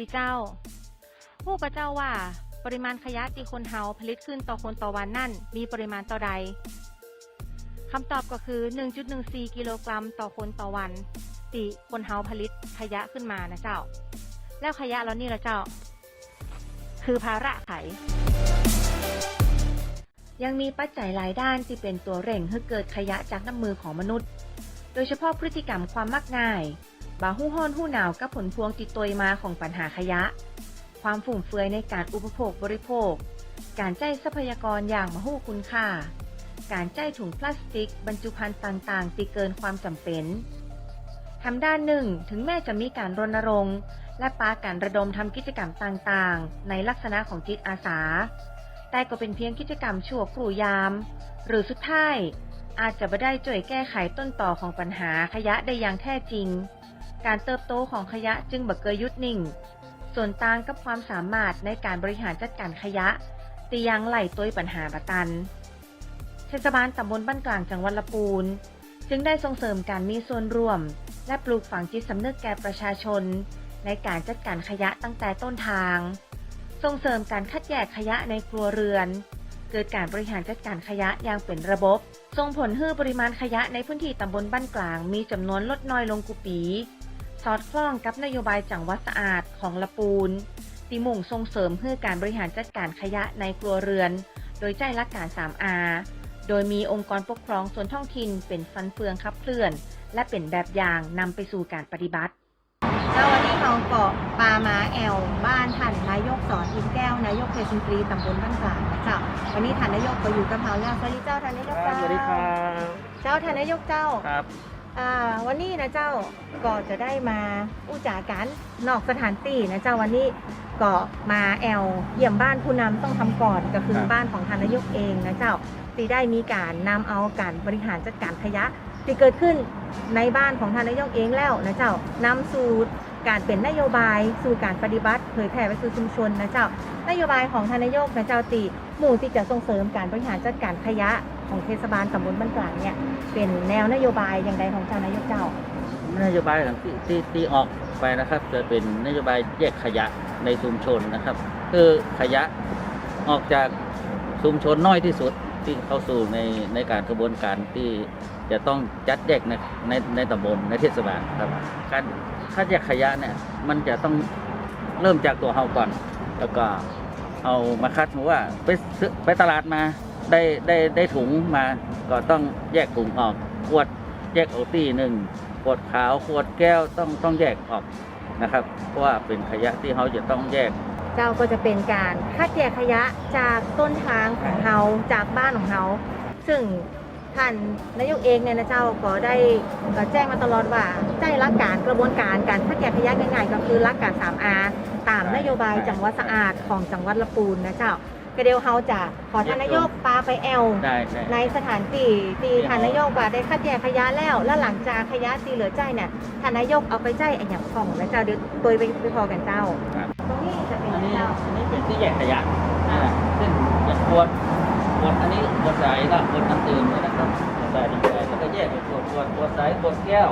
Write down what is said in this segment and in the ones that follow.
ดีเจ้าผู้กระเจ้าว่า ปริมาณขยะที่คนเฮาผลิตขึ้นต่อคนต่อวันนั่น มีปริมาณต่อใดคำตอบก็คือ 1.14 กิโลกรัมต่อคนต่อวันที่คนเฮาผลิตขยะขึ้นมานะเจ้า แล้วขยะเหล่านี้ละเจ้า คือภาระไข ยังมีปัจจัยหลายด้านที่เป็นตัวเร่งให้เกิดขยะจากน้ำมือของมนุษย์ โดยเฉพาะพฤติกรรมความมักง่าย บาหู้ฮ้อนหู้หนาวกับผลพวงติดตัวมาของปัญหาขยะ ความฟุ่มเฟือยในการอุปโภคบริโภค การใช้ทรัพยากรอย่างมหูคุณค่า การใช้ถุงพลาสติก บรรจุภัณฑ์ต่างๆที่เกินความจำเป็นทำด้านหนึ่งถึงแม้จะมีการรณรงค์ และปาการระดมทำกิจกรรมต่างๆ ในลักษณะของจิตอาสา แต่ก็เป็นเพียงกิจกรรมชั่วครู่ยาม หรือสุดท้ายอาจจะไม่ได้ช่วยแก้ไขต้นต่อของปัญหาขยะได้อย่างแท้จริง การเติบโตของขยะจึงบกเกยยุดนิ่ง ส่วนต่างกับความสามารถในการบริหารจัดการขยะตียังไหลตัวปัญหาประตัน เทศบาลตำบลบ้านกลางจังหวัดละปูน จึงได้ส่งเสริมการมีส่วนร่วม และปลูกฝังจิตสำนึกแก่ประชาชน ในการจัดการขยะตั้งแต่ต้นทาง ส่งเสริมการคัดแยกขยะในครัวเรือน เกิดการบริหารจัดการขยะอย่างเป็นระบบส่งผลให้ปริมาณขยะในพื้นที่ตำบลบ้านกลางมีจำนวนลดน้อยลงกุปี สอดคล้องกับนโยบายจังหวัดสะอาดของละปูนตีมุ่งส่งเสริมเพื่อการบริหารจัดการขยะในครัวเรือน โดยใจหลักการ 3R โดยมีองค์กรปกครองส่วนท้องถิ่นเป็นฟันเฟืองขับเคลื่อน และเป็นแบบอย่างนำไปสู่การปฏิบัติเจ้าวันนี้เราเกาะปาม้าแอล บ้านท่านนายกสอนอินแก้วนายกเทศมนตรีตำบลบ้านกลางนะเจ้าวันนี้ท่านนายกก็อยู่กับเราแล้วสวัสดีเจ้าท่านนายกครัเจ้าบสวัสดีครับเจ้าท่านนายกเจ้าครับอ่า วันนี้นะเจ้าก็จะได้มาอู้จากันนอกสถานที่นะเจ้าวันนี้ก็มาแอลเยี่ยมบ้านผู้นำต้องทำก่อนก็คือบ้านของท่านนายกเองนะเจ้าที่ได้มีการนำเอาการบริหารจัดการขยะที่เกิดขึ้นในบ้านของท่านนายกเองแล้วนะเจ้านำสูตร การเป็นนโยบายสู่การปฏิบัติเผยแผ่ไปสู่ชุมชนนะเจ้านโยบายของท่านนายกนะเจ้าตีหมุ่ที่จะส่งเสริมการบริหารจัดการขยะของเทศบาลตำบลบ้านกลางเนี่ยเป็นแนวนโยบายอย่างใดของท่านนายกเจ้านโยบายของที่ที่ที่ออกไปนะครับ จะเป็นนโยบายแยกขยะในชุมชนนะครับ คือขยะออกจากชุมชนน้อยที่สุด ที่เข้าสู่ในในการกระบวนการที่จะต้องจัดแยกในในในตำบลในเทศบาลครับ การคัดแยกขยะเนี่ยมันจะต้องเริ่มจากตัวเฮาก่อน แล้วก็เอามาคัดสมมติว่าไปซื้อไปตลาดมาได้ได้ได้ถุงมาก็ต้องแยกถุงออกขวดแยกออกตีหนึ่งขวดขาวขวดแก้วต้องต้องแยกออกนะครับ เพราะว่าเป็นขยะที่เขาจะต้องแยก เจ้าก็จะเป็นการคัดแยกขยะจากต้นทางของเฮาจากบ้านของเฮาซึ่งท่านนายกเองเนี่ยนะเจ้าก็ได้ก็แจ้งมาตลอดว่าใจรักการกระบวนการการคัดแยกขยะง่ายๆ ก็คือรักการ 3R ตามนโยบายจังหวัดสะอาดของจังหวัดละปูนนะเจ้าก็เดี๋ยวเฮาจะขอท่านนายกปาไปแอลได้ได้ในสถานที่ที่ท่านนายกว่าได้คัดแยกขยะแล้ว แล้วหลังจากขยะที่เหลือใจเนี่ยท่านนายกเอาไปใจไอ้อย่างของนะเจ้าเดี๋ยวตัวไปไปพอกันเจ้าครับตรงนี้จะเป็ นอันนี้เจ้าอันนี้เป็นที่แยกขยะอ่าซึ่งจะขวดขวดอันนี้ขวดใสละขวดน้ำดื่มเนี่ยนะครับขวดใสน้ำแข็งแล้วก็แยกเป็นขวดขวดขวดใสขวดแก้ว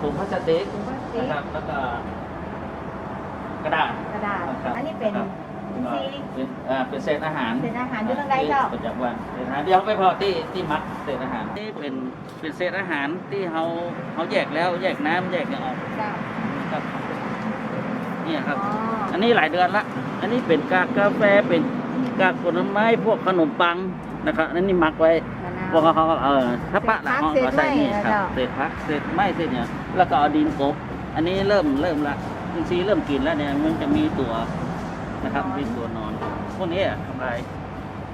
ถุงพลาสติกถุงพลาสติกนะครับแล้วก็กระดาษกระดาษครับอันนี้เป็นครับอินทรีย์เป็นอ่าเป็นเศษอาหารเป็นอาหารอยู่ตรงใดเจ้าประจำวันเศษอาหารเดี๋ยวไม่พอที่ที่มัดเศษอาหารนี่เป็นเป็นเศษอาหารที่เขาเขาแยกแล้วแยกน้ำแยกเนี่ยออกเจ้าครับเนี่ยครับ อ๋ออันนี้หลายเดือนละ อันนี้เป็นกากกาแฟเป็นกากผลไม้พวกขนมปังนะครับอันนี้หมักไว้มะนาว พวกเขาเออถ้าปะละเขาเศษก็ใส่นี่เศษไม้ครับอะเจ้าเศษพักเศษไม้เศษเนี่ยแล้วก็เอาดินกบอันนี้เริ่มเริ่มละอินทรีย์เริ่มกินแล้วเนี่ยมันจะมีตัวนะครับมีตัวนอน พวกนี้อะทำลาย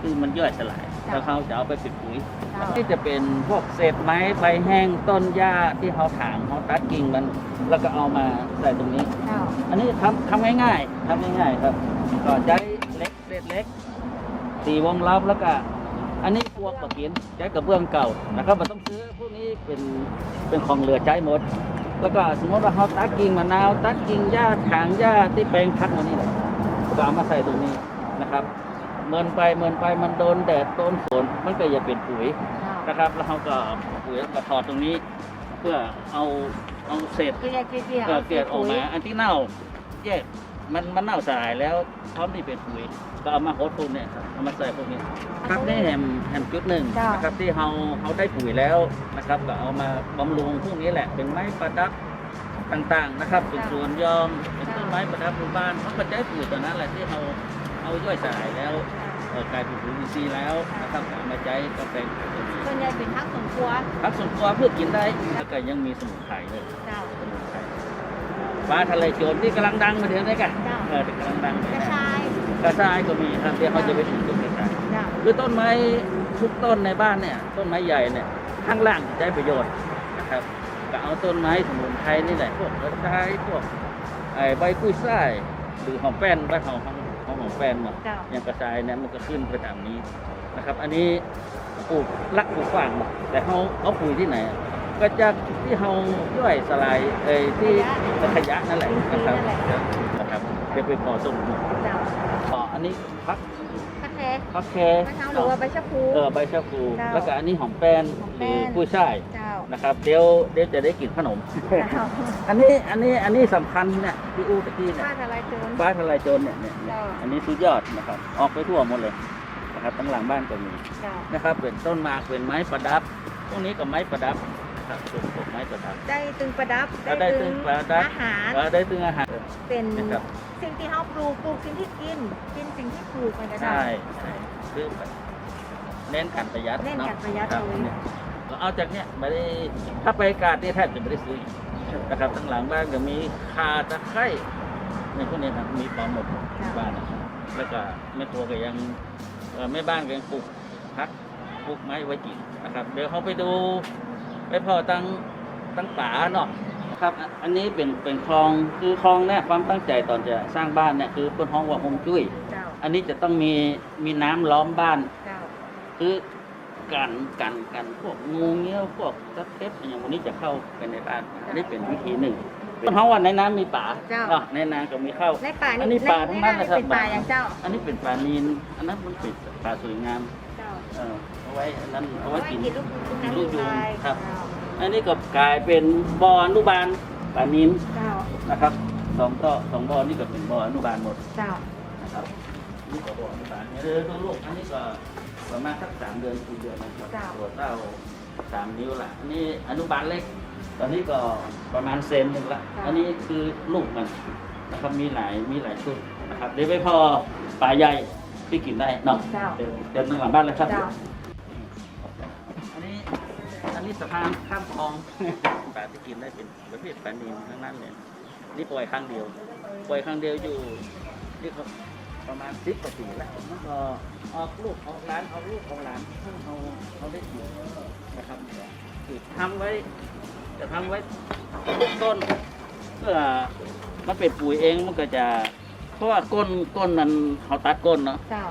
คือมันย่อยสลาย แล้วเขาจะเอาไปเป็นปุ๋ยเจ้าที่จะเป็นพวกเศษไม้ใบแห้งต้นหญ้าที่เขาถางเขาตัดกิ่งมัน แล้วก็เอามาใส่ตรงนี้เจ้าอันนี้ทำทำง่ายๆทำง่ายๆครับก็ใช้เล็กเศษเล็กตีวงรอบแล้วก็ อันนี้พวกบะเกียนใช้กระเบื้องเก่านะครับมันต้องซื้อพวกนี้เป็นเป็นของเหลือใช้หมด แล้วก็สมมติว่าเขาตัดกิ่งมะนาวตัดกิ่งหญ้าถางหญ้าที่แปลงพักมานี่แหละก็เอามาใส่ตรงนี้นะครับ เมินไปเมินไปมันโดนแดดโดนฝนมันก็จะเป็นปุ๋ยเจ้านะครับแล้วเขาก็เอาปุ๋ยมาถอดตรงนี้ เพื่อเอาเอาเศษเกลี่ยเกลี่ยก็เกลียดออกมา อันที่เน่าแยกมันมันเน่าสลายแล้วพร้อมที่เป็นปุ๋ยก็เอามาโฮดพวกเนี่ยครับเอามาใส่พวกนี้ครับนี่แฮมแฮมจุดหนึ่งจ้ะนะครับที่เราเราได้ปุ๋ยแล้วนะครับก็เอามาบำรุงพวกนี้แหละเป็นไม้ประดับต่างๆนะครับเป็นสวนยอมเป็นต้นไม้ประดับหมู่บ้านเขาก็ใช้ปุ๋ยตัวนั้นแหละที่เรา เอาย่อยสลายแล้วเอ่อกลายเป็นปุ๋ยอินทรีย์แล้วนะครับเอามาใช้กับแปลงตัวนี้ส่วนใหญ่เป็นทักสวนครัวพักส่วนตัวเพื่อกินได้แล้วก็ยังมีสมุนไพรเลยเจ้าสมุนไพรปลาทะเลโจรที่กำลังดังมาเดี๋ยวนี้กันจ้ะเออที่กำลังดังกระชายกระชายก็มีครับเดี๋ยวเขาจะไปถึงต้นกระชายเจ้าคือต้นไม้ทุกต้นในบ้านเนี่ยต้นไม้ใหญ่เนี่ยข้างล่างใช้ประโยชน์นะครับก็เอาต้นไม้สมุนไพรนี่แหละพวกกระชายพวกไอ้ใบกุ้ยช่ายหรือหอมแป้นใบหอมของของหอม แป้นเนาะเจ้าอย่างกระชายเนี่ยมันก็ขึ้นไปตามนี้นะครับ อันนี้ปลูกลักปลูกฝางแต่เขาเอาปุ๋ยที่ไหนอะก็จากที่เขาย่อยสลายเอ้ยที่ขยะนั่นแหละนะครับนะครับเดี๋ยวไปพอต้นหนึ่งเจ้าอ๋ออันนี้พักกระแทกพักแค มะนาวหรือว่าใบชะพู เออใบชะพูเจ้าแล้วก็อันนี้หอมแป้นหอมหแป้รือน กุ้ยช่ายเจ้า นะครับเดี๋ยวเดี๋ยวจะได้กินขนมเจ้าอันนี้อันนี้อันนี้สำคัญเนี่ยที่อู้ตะกี้เนี่ยผ้าทลายโจรฟ้าทลายโจรเนี่ยเนี่ยเนี่ยเจ้าอันนี้สุดยอดนะครับ ออกไปทั่วหมดเลยนะครับทั้งหลังบ้านก็มีเจ้านะครับ เป็นต้นหมากเป็นไม้ประดับพวกนี้ก็ไม้ประดับนะครับเป็นพวกไม้ประดับ ได้ตึงประดับก็ได้ตึงประดับอาหารก็ได้ถึงอาหารเป็นนะครับสิ่งที่เขาปลูกปลูกสิ่งที่กินกินสิ่งที่ปลูกมันก็ได้ใช่ใช่คือเน้นการประหยัดเน้นเนาะการประหยัดครับเลย เนี่ยเราเอาจากเนี้ยไม่ได้ถ้าไปกาดนี่แทบจะไม่ได้ซื้อนะครับทั้งหลังบ้านก็มีคาตะไคร้ในพวกนี้ครับมีปลอมหมดบ้านนะครับแล้วก็แม่ครัวก็ยังเอ่อแม่บ้านก็ยังปลูกพักปลูกไม้ไว้กินนะครับ เดี๋ยวเขาไปดูไปพอตั้งตั้งป่าเนาะครับอะอันนี้เป็นเป็นคลองคือคลองเนี่ยความตั้งใจตอนจะสร้างบ้านเนี่ยคือเป็นห้องว่าฮงจุ้ยเจ้าอันนี้จะต้องมีมีน้ำล้อมบ้านเจ้าคือ กันกันกันพวกงูเงี้ยวพวกตะเข็บอย่างวันนี้จะเข้าไปในบ้านอันนี้เป็นวิธีหนึ่งเพราะว่าในน้ำมีป่าเจ้า อะในนาก็มีเข้าในป่าอันนี้ป่าทั้งนั้นนะครับเป็นป่าอย่างเจ้า อันนี้เป็นป่านีนอันนั้นมันเป็นป่าสวยงามเจ้าเออเอาไว้อันนั้นเอาเอาไว้ไว้กินกินลูกน้ำลูลูกกยุงลายครับ อันนี้ก็กลายเป็นบ่ออนุบาลป่านีนเจ้านะครับสองก็สองบ่อนี่ก็เป็นบ่ออนุบาลหมดเจ้านะครับ นี่ก็บ่ออนุบาลเนี่ยเดี๋ยวดูลูกอันนี้ก็ประมาณสักสามเดือนสี่เดือนนะครับเจ้าตัวเต้าสามนิ้วละอันนี้อนุบาลเล็ก ตอนนี้ก็ประมาณเซนหนึ่งละ อันนี้คือลูกมันนะครับมีหลายมีหลายชุดนะครับเดี๋ยวไปพอป่าใหญ่ที่กินได้เนาะเจ้าเดินเดินทางหลังบ้านเลยครับเจ้าอันนี้อันนี้สะพานข้ามคลองปลาที่กินได้เป็นประเภทปลานิลทั้งนั้นเลยนี่ปล่อยครั้งเดียว ปล่อยครั้งเดียวอยู่นี่ก็ ประมาณสิบกว่าปีแล้วมันก็ออกลูกออกหลานออกลูกออกหลานเพิ่งเขาเขาได้กินนะครับคือทำไว้จะทำไว้ต้นเพื่อมันเป็นปุ๋ยเองมันก็จะเพราะว่าก้นก้นมันเขาตัดก้นเนาะเจ้า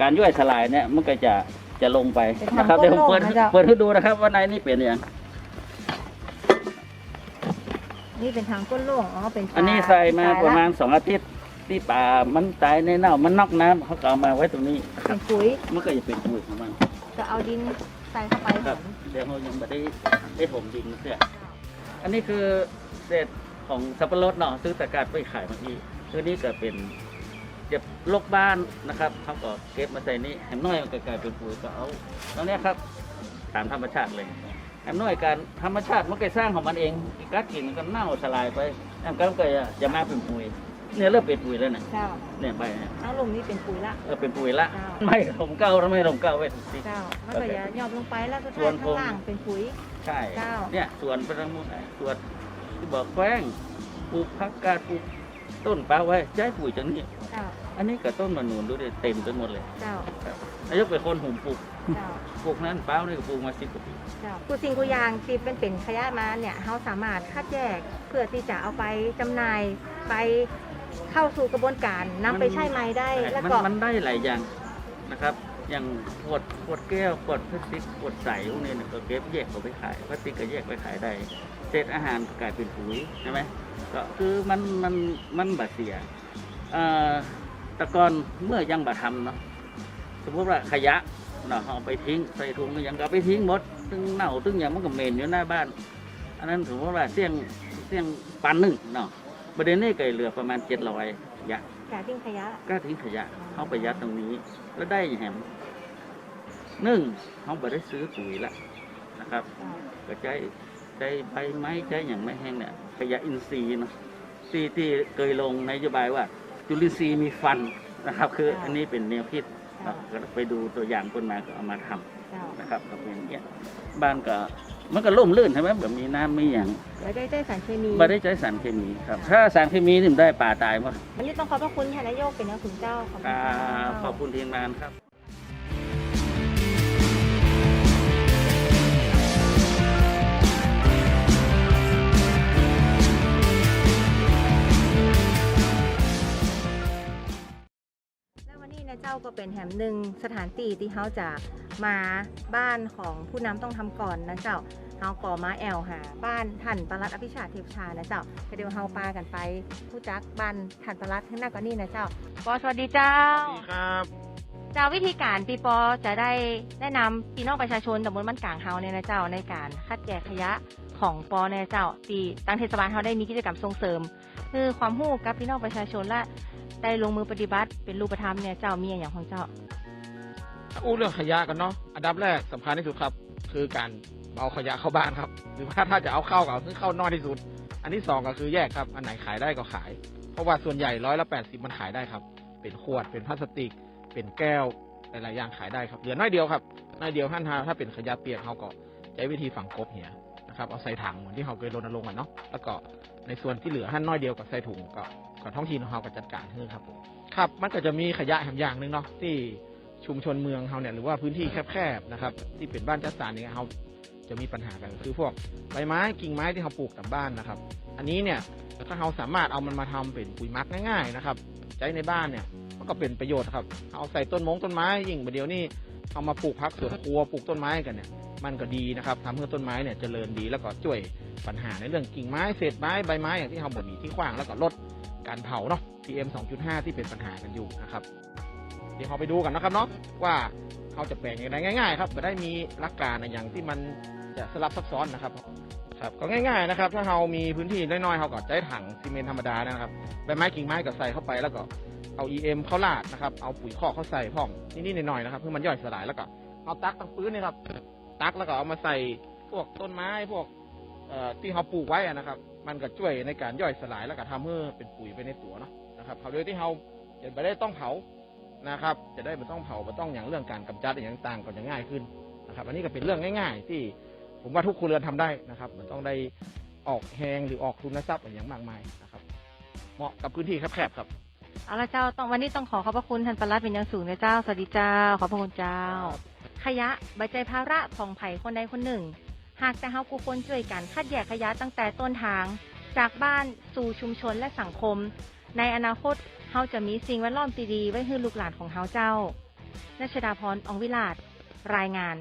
การย่อยสลายเนี่ยมันก็จะจะลงไปจะทำนะครับก้นเดี๋ยวผมเปิดลงนะจ๊ะ เปิดให้ดูนะครับ ว่าในนี่เป็นอย่าง นี่เป็นทางก้นโล่งอ๋อเป็นอันนี้ใส่มาประมาณสองอาทิตย์ ที่ป่ามันตายในเน่ามันนอกน้ำเขาก็เอามาไว้ตรงนี้นะคเป็รับนปุ๋ยมันก็จะเป็นปุ๋ยของมันจะเอาดินใส่เข้าไปครับเดี๋ยวเรายังไม่ได้ได้ถมดินเสียอันนี้คือเศษของสับปะรดเนาะซื้อตะกร้ารไปขายเมื่อกี้ตัวนี้ก็เป็นเก็บลกบ้านนะครับเขาก็เก็บมาใส่นี่แหมน้อยมันก็กลายเป็นปุ๋ยก็เอาตรงเนี้ยครับตามธรรมชาติเลยแหมน้อยการธรรมชาติมันก็สร้างของมันเองกัดกินมันก็เน่าสลายไปแหมก็ก็จะมาเป็นปุ๋ย เนี่ยเริ่มเป็นปุ๋ยแล้วนะเจ้าเนี่ยไปเนี่ยเอาลงนี่เป็นปุ๋ยละเออเป็นปุ๋ยละจ้าไม่ถมเก้าแล้วไม่ถมเก้าไว้ทุกทีเจ้ามันก็จะยอมลงไปแล้วก็ส่วนข้างผม ล่างเป็นปุ๋ย ใช่ เก้า เนี่ยสวนไปทางนู้นน่ะสวนที่บอกแกว้งปลูกผักกาดปลูกต้นปลาไว้ใช้ปุ๋ยจังนี้ เจ้าอันนี้กับต้นมะนูนดูดิเต็มไปหมดเลยเจ้านายกเป็นคนหุ่มปลูกเจ้าปลูกนั้นเป้านี่ก็ปลูกมาสิบกว่าปี เจ้ากูสิ่งกูอย่างที่เป็นเป็นขยะมาเนี่ยเราสามารถคัดแยกเพื่อที่จะเอาไปจำหน่ายไป เข้าสู่กระบวนการนำไปใช้ไม้ได้แล้วมันก็มันได้หลายอย่างนะครับ อย่างขวดขวดแก้วขวดพลาสติกขวดใสพวกนี้เนี่ยก็เก็บแยกออกไปขายพลาสติกก็แยกไปขายได้เศษอาหารก็กลายเป็นปุ๋ยใช่ไหมก็คือมันมันมันบาเสียเอ่อแต่ก่อนเมื่อยังบาทำเนาะสมมติว่าขยะเนาะเอาไปทิ้งใส่ถุงอย่างก็เอาไปทิ้งหมดตึงเน่าตึงอย่างมันก็เหม็นอยู่หน้าบ้าน อันนั้นถือว่าเสี่ยงเสี่ยงปันหนึ่งเนาะ ประเด็นนี้ก็เหลือประมาณเจ็ดร้อยยะกาทิ้งขยะกล้าทิ้งขยะเข้าไปยัดตรงนี้ แล้วได้แหมหนึ่งเขาไปได้ซื้อปุ๋ยละนะครับ ก็ใช้ใช้ใบไม้ใช้อย่างไม่แห้งเนี่ยขยะอินทรีย์เนาะที่ที่เคยลงนโยบายว่า จุลินทรีย์มีฟันนะครับ คือค่ะอันนี้เป็นแนวคิดครับก็ไปดูตัวอย่างคนมาก็เอามาทำเจ้านะครับก็เป็นอย่างเงี้ยบ้านก็ มันก็ร่มรื่นใช่ไหมแบบมีน้ำมีอย่างแล้วได้ได้สารเคมีไม่ได้ใช้สารเคมีครับ ถ้าสารเคมีนี่มันได้ป่าตายหมดวันนี้ต้องขอบพระคุณท่านนายกเป็นนะคุณเจ้าขอบคุณอ่าเจ้าขอบคุณทีมงานครับาก็เป็นแหมหนึ่งสถานที่ที่เขาจะมาบ้านของผู้นำต้องทำก่อนนะเจ้าเขาก่อมาแอลหาบ้านท่านปลัดอภิชาติเทพชานะเจ้าก็เดี๋ยวเฮาปากันไปผู้จักบ้านท่านปลัดข้างหน้าก็นี่นะเจ้าปอสวัสดีเจ้าครับเจ้าวิธีการปีปอจะได้แนะนำพี่น้องประชาชนตำบลบ้านกลางเฮาเนี่ยนะเจ้าในการคัดแยกขยะของปอเนี่ยเจ้าตีตั้งเทศบาลเฮาได้มีกิจกรรมส่งเสริม คือความรู้กับพี่น้องประชาชนและ ได้ลงมือปฏิบัติเป็นรูปธรรมเนี่ยเจ้ามีอย่างของเจ้าอู้เรื่องขยะกันเนาะอันดับแรกสำคัญที่สุดครับ คือการเอาขยะเข้าบ้านครับ หรือว่าถ้าจะเอาเข้าก็เอาซึ่งเข้าน้อยที่สุด อันที่สองก็คือแยกครับ อันไหนขายได้ก็ขาย เพราะว่าส่วนใหญ่ร้อยละแปดสิบมันขายได้ครับ เป็นขวดเป็นพลาสติก เป็นแก้วหลายๆอย่างขายได้ครับเหลือน้อยเดียวครับน้อยเดียวท่านทาถ้าเป็นขยะเปียกเขาก็ใช้วิธีฝังกบเหียนะครับเอาใส่ถังเหมือนที่เขาเคยรณรงค์กันเนาะแล้วก็ในส่วนที่เหลือท่านน้อยเดียวกับใส่ถุงก็ ก็ท้องถิ่นของเขาก็จัดการให้ครับผมครับ มันก็จะมีขยะแหมอย่างหนึ่งเนาะที่ชุมชนเมืองเขาเนี่ยหรือว่าพื้นที่แคบๆนะครับ ที่เป็นบ้านจัดสรรเนี่ยเขาจะมีปัญหากันคือพวกใบไม้กิ่งไม้ที่เขาปลูกตามบ้านนะครับ อันนี้เนี่ยถ้าเขาสามารถเอามันมาทำเป็นปุ๋ยมักง่ายๆนะครับใช้ในบ้านเนี่ยมันก็เป็นประโยชน์ครับ เอาใส่ต้นมงต้นไม้ยิ่งประเดี๋ยวนี้เอามาปลูกพักสวนครัวปลูกต้นไม้กันเนี่ยมันก็ดีนะครับทำให้ต้นไม้เนี่ยเจริญดีแล้วก็ช่วยปัญหาในเรื่องกิ่งไม้เศษไม้ใบไม้อย่างที่เขาบ่มีที่ขว้างแล้วก็ลด การเผาเนาะ PM 2.5 ที่เป็นปัญหากันอยู่นะครับ เดี๋ยวเราไปดูกันนะครับเนาะว่าเขาจะแปลงยังไงง่าย ๆ ครับจะได้มีหลักการอย่างที่มันจะสลับซับซ้อนนะครับครับก็ง่าย ๆนะครับ ถ้าเรามีพื้นที่น้อยๆเราก็ใช้ถังซีเมนต์ธรรมดานะครับใบไม้กิ่งไม้ก็ใส่เข้าไปแล้วก็เอา EM เข้าราดนะครับ เอาปุ๋ยคอกเข้าใส่พ่องนิดๆหน่อยๆนะครับเพื่อมันย่อยสลายแล้วก็เอาตักตั้งปื้นนี่ครับ ตักแล้วก็เอามาใส่พวกต้นไม้พวก ที่เขาปลูกไว้อะนะครับ มันก็ช่วยในการย่อยสลายแล้วก็ทำให้เป็นปุ๋ยไปในตัวเนาะนะครับเขาโดยที่เราจะไม่ได้ต้องเผานะครับ จะได้ไม่ต้องเผาไม่ต้องอย่างเรื่องการกำจัดอย่างต่างก็จะง่ายขึ้นนะครับ อันนี้ก็เป็นเรื่องง่าย ๆ ที่ผมว่าทุกครัวเรือนทำได้นะครับมันต้องได้ออกแหงหรือออกทุนทรัพย์อย่างมากมายนะครับ เหมาะกับพื้นที่แคบๆครับเอาละเจ้าต้องวันนี้ต้องขอขอบพระคุณท่านปลัดเป็นอย่างสูงนะเจ้าสวัสดีเจ้าขอบพระคุณเจ้า ขยะใบใจภาระของไผ่คนใดคนหนึ่ง หากแต่เฮากูคนช่วยกันคัดแยกขยะตั้งแต่ต้นทาง จากบ้านสู่ชุมชนและสังคม ในอนาคตเฮาจะมีสิ่งแวดล้อมดีๆไว้ให้ลูกหลานของเฮาเจ้านัชดาพร อองวิลาศรายงาน